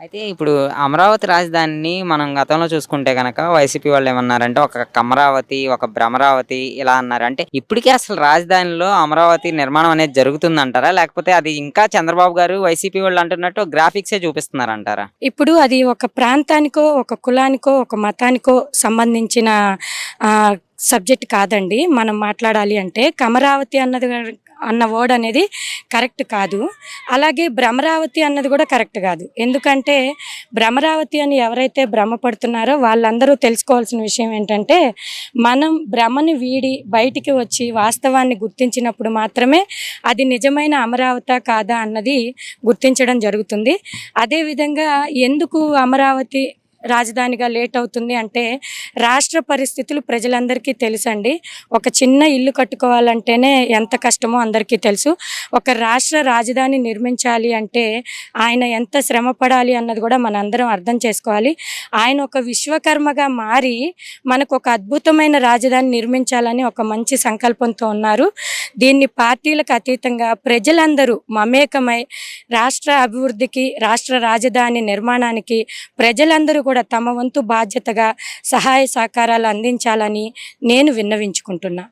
అయితే ఇప్పుడు అమరావతి రాజధానిని మనం గతంలో చూసుకుంటే కనుక వైసీపీ వాళ్ళు ఏమన్నారంటే ఒక కమరావతి ఒక భ్రమరావతి ఇలా అన్నారు. అంటే ఇప్పటికే అసలు రాజధానిలో అమరావతి నిర్మాణం అనేది జరుగుతుందంటారా? లేకపోతే అది ఇంకా చంద్రబాబు గారు వైసీపీ వాళ్ళు అంటున్నట్టు గ్రాఫిక్సే చూపిస్తున్నారంటారా? ఇప్పుడు అది ఒక ప్రాంతానికో ఒక కులానికో ఒక మతానికో సంబంధించిన సబ్జెక్ట్ కాదండి. మనం మాట్లాడాలి అంటే కమరావతి అన్నది అన్న వర్డ్ అనేది కరెక్ట్ కాదు. అలాగే భ్రమరావతి అన్నది కూడా కరెక్ట్ కాదు. ఎందుకంటే భ్రమరావతి అని ఎవరైతే భ్రమపడుతున్నారో వాళ్ళందరూ తెలుసుకోవాల్సిన విషయం ఏంటంటే మనం భ్రమని వీడి బయటికి వచ్చి వాస్తవాన్ని గుర్తించినప్పుడు మాత్రమే అది నిజమైన అమరావత కాదా అన్నది గుర్తించడం జరుగుతుంది. అదేవిధంగా ఎందుకు అమరావతి రాజధానిగా లేట్ అవుతుంది అంటే రాష్ట్ర పరిస్థితులు ప్రజలందరికీ తెలుసండి. ఒక చిన్న ఇల్లు కట్టుకోవాలంటేనే ఎంత కష్టమో అందరికీ తెలుసు. ఒక రాష్ట్ర రాజధాని నిర్మించాలి అంటే ఆయన ఎంత శ్రమ పడాలి అన్నది కూడా మనందరం అర్థం చేసుకోవాలి. ఆయన ఒక విశ్వకర్మగా మారి మనకు ఒక అద్భుతమైన రాజధాని నిర్మించాలని ఒక మంచి సంకల్పంతో ఉన్నారు. దీన్ని పార్టీలకు అతీతంగా ప్రజలందరూ మమేకమై రాష్ట్ర అభివృద్ధికి రాష్ట్ర రాజధాని నిర్మాణానికి ప్రజలందరూ కూడా తమ వంతు బాధ్యతగా సహాయ సహకారాలు అందించాలని నేను విన్నవించుకుంటున్నా.